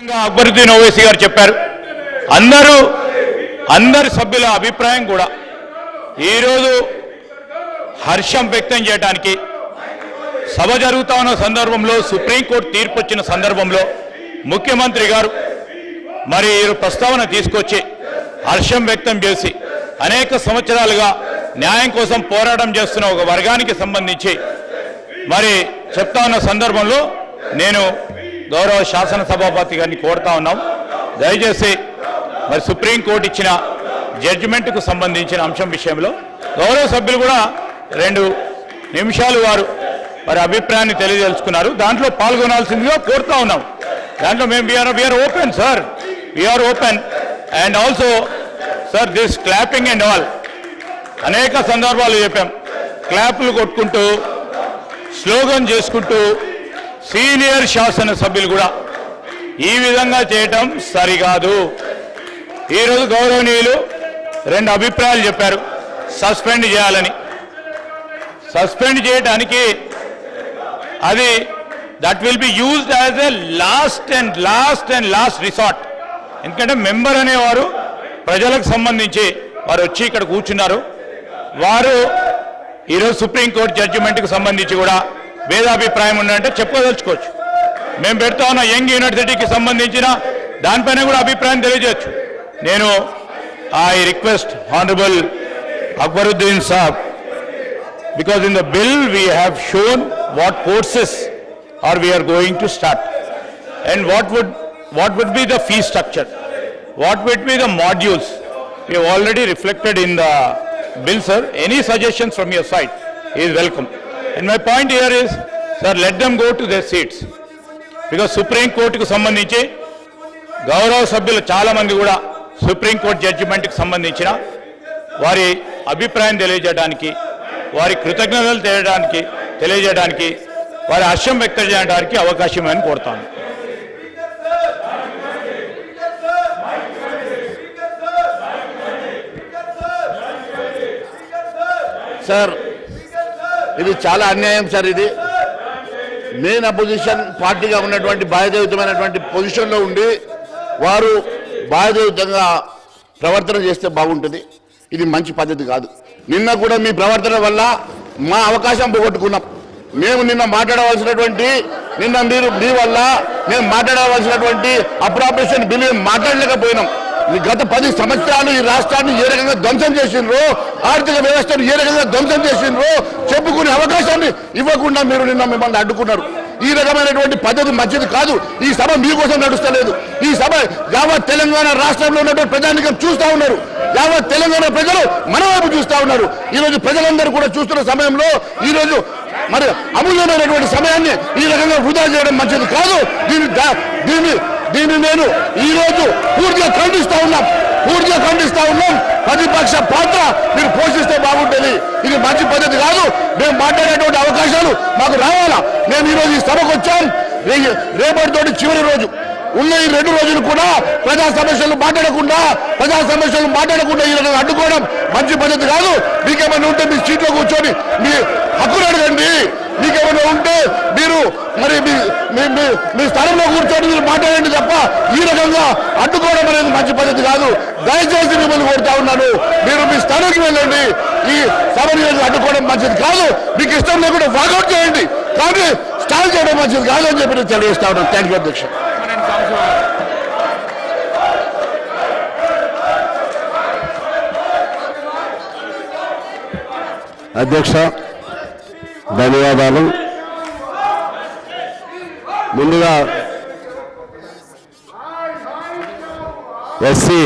అక్బరుద్దీన్ ఓవైసీ గారు చెప్పారు. అందరూ అందరి సభ్యుల అభిప్రాయం కూడా ఈరోజు హర్షం వ్యక్తం చేయడానికి సభ జరుగుతా ఉన్న సందర్భంలో సుప్రీంకోర్టు తీర్పు వచ్చిన సందర్భంలో ముఖ్యమంత్రి గారు మరి ప్రస్తావన తీసుకొచ్చి హర్షం వ్యక్తం చేసి అనేక సంవత్సరాలుగా న్యాయం కోసం పోరాటం చేస్తున్న ఒక వర్గానికి సంబంధించి మరి చెప్తా ఉన్న సందర్భంలో నేను గౌరవ శాసనసభాపతి గారిని కోరుతా ఉన్నాం. దయచేసి మరి సుప్రీంకోర్టు ఇచ్చిన జడ్జిమెంట్కు సంబంధించిన అంశం విషయంలో గౌరవ సభ్యులు కూడా రెండు నిమిషాలు వారు వారి అభిప్రాయాన్ని తెలియజేసుకున్నారు. దాంట్లో పాల్గొనాల్సిందిగా కోరుతా ఉన్నాం. దాంట్లో మేము we are we are open sir we are open and also sir this clapping and all అనేక సందర్భాలు చెప్పాం. క్లాపులు కొట్టుకుంటూ స్లోగన్ చేసుకుంటూ సీనియర్ శాసన సభ్యులు కూడా ఈ విధంగా చేయటం సరికాదు. ఈరోజు గౌరవనీయులు రెండు అభిప్రాయాలు చెప్పారు. సస్పెండ్ చేయాలని. సస్పెండ్ చేయడానికి అది that will be used as a last and last and last resort. ఎందుకంటే మెంబర్ అనేవారు ప్రజలకు సంబంధించి వారు వచ్చి ఇక్కడ కూర్చున్నారు. వారు ఈరోజు సుప్రీంకోర్టు జడ్జిమెంట్కి సంబంధించి కూడా భేదాభిప్రాయం ఉందంటే చెప్పుకోదలుచుకోవచ్చు. మేము పెడుతా ఉన్న యంగ్ యూనివర్సిటీకి సంబంధించిన దానిపైన కూడా అభిప్రాయం తెలియజేయచ్చు. నేను I request honourable Akbaruddin sahab because in the bill we have shown what courses are we are going to start. And what would what would be the fee structure? What will be the modules? We already reflected in the bill sir any suggestions from your side is welcome and my point here is sir let them go to their seats because సుప్రీంకోర్టుకు సంబంధించి గౌరవ సభ్యులు చాలామంది కూడా supreme court జడ్జిమెంట్కి సంబంధించిన వారి అభిప్రాయం తెలియజేయడానికి వారి కృతజ్ఞతలు తెలియడానికి తెలియజేయడానికి వారి హర్షం వ్యక్తం చేయడానికి అవకాశం అని కోరుతాను. సార్ ఇది చాలా అన్యాయం సార్ ఇది. మెయిన్ అపోజిషన్ పార్టీగా ఉన్నటువంటి బాధ్యతయుతమైనటువంటి పొజిషన్లో ఉండి వారు బాధ్యతయుతంగా ప్రవర్తన చేస్తే బాగుంటుంది. ఇది మంచి పద్ధతి కాదు. నిన్న కూడా మీ ప్రవర్తన వల్ల మా అవకాశం పోగొట్టుకున్నాం. మేము నిన్న మాట్లాడవలసినటువంటి నిన్న మీరు మీ వల్ల మేము మాట్లాడవలసినటువంటి అప్రాపరేషన్ బిల్ మాట్లాడలేకపోయినాం. గత పది సంవత్సరాలు ఈ రాష్ట్రాన్ని ఏ రకంగా ధ్వంసం చేసిండ్రో ఆర్థిక వ్యవస్థను ఏ రకంగా ధ్వంసం చేసిండ్రో చెప్పుకునే అవకాశాన్ని ఇవ్వకుండా మీరు నిన్న మిమ్మల్ని అడ్డుకున్నారు. ఈ రకమైనటువంటి పద్ధతి మంచిది కాదు. ఈ సభ మీకోసం నడుస్తలేదు. ఈ సభ యావత్ తెలంగాణ రాష్ట్రంలో ఉన్నటువంటి ప్రజానికం చూస్తా ఉన్నారు. యావత్ తెలంగాణ ప్రజలు మన వైపు చూస్తా ఉన్నారు. ఈ రోజు ప్రజలందరూ కూడా చూస్తున్న సమయంలో ఈ రోజు మరి అమూల్యమైనటువంటి సమయాన్ని ఈ రకంగా వృధా చేయడం మంచిది కాదు. దీన్ని నేను ఈ రోజు పూర్తిగా ఖండిస్తా ఉన్నాం. పూర్తిగా ఖండిస్తా ఉన్నాం. ప్రతిపక్ష పాత్ర మీరు పోషిస్తే బాగుంటుంది. ఇది మంచి పద్ధతి కాదు. మేము మాట్లాడేటువంటి అవకాశాలు మాకు రావాలా? మేము ఈ రోజు ఈ సభకు వచ్చాం. రేపటితోటి చివరి రోజు. ఉన్న ఈ రెండు రోజులు కూడా ప్రజా సమస్యలు మాట్లాడకుండా ప్రజా సమస్యలు మాట్లాడకుండా ఈ రకంగా అడ్డుకోవడం మంచి పద్ధతి కాదు. మీకేమైనా ఉంటే మీ సీట్లో కూర్చొని మీ హక్కును అడగండి మీకేమైనా ఉంటే మీరు మరి మీ మీ- మీ స్థలంలో కూర్చొని మీరు మాట్లాడండి తప్ప ఈ రకంగా అడ్డుకోవడం అనేది మంచి పద్ధతి కాదు. దయచేసి మిమ్మల్ని కోరుతా ఉన్నాను. మీరు మీ స్థలానికి వెళ్ళండి. ఈ సభని అడ్డుకోవడం మంచిది కాదు. మీకు ఇష్టం లేకుండా వాకౌట్ చేయండి. కానీ స్టాల్ చేయడం మంచిది కాదు అని చెప్పి నేను తెలియజేస్తా ఉన్నాను. థ్యాంక్ యూ అధ్యక్ష. అధ్యక్ష ధన్యవాదాలు. ముందుగా ఎస్సీ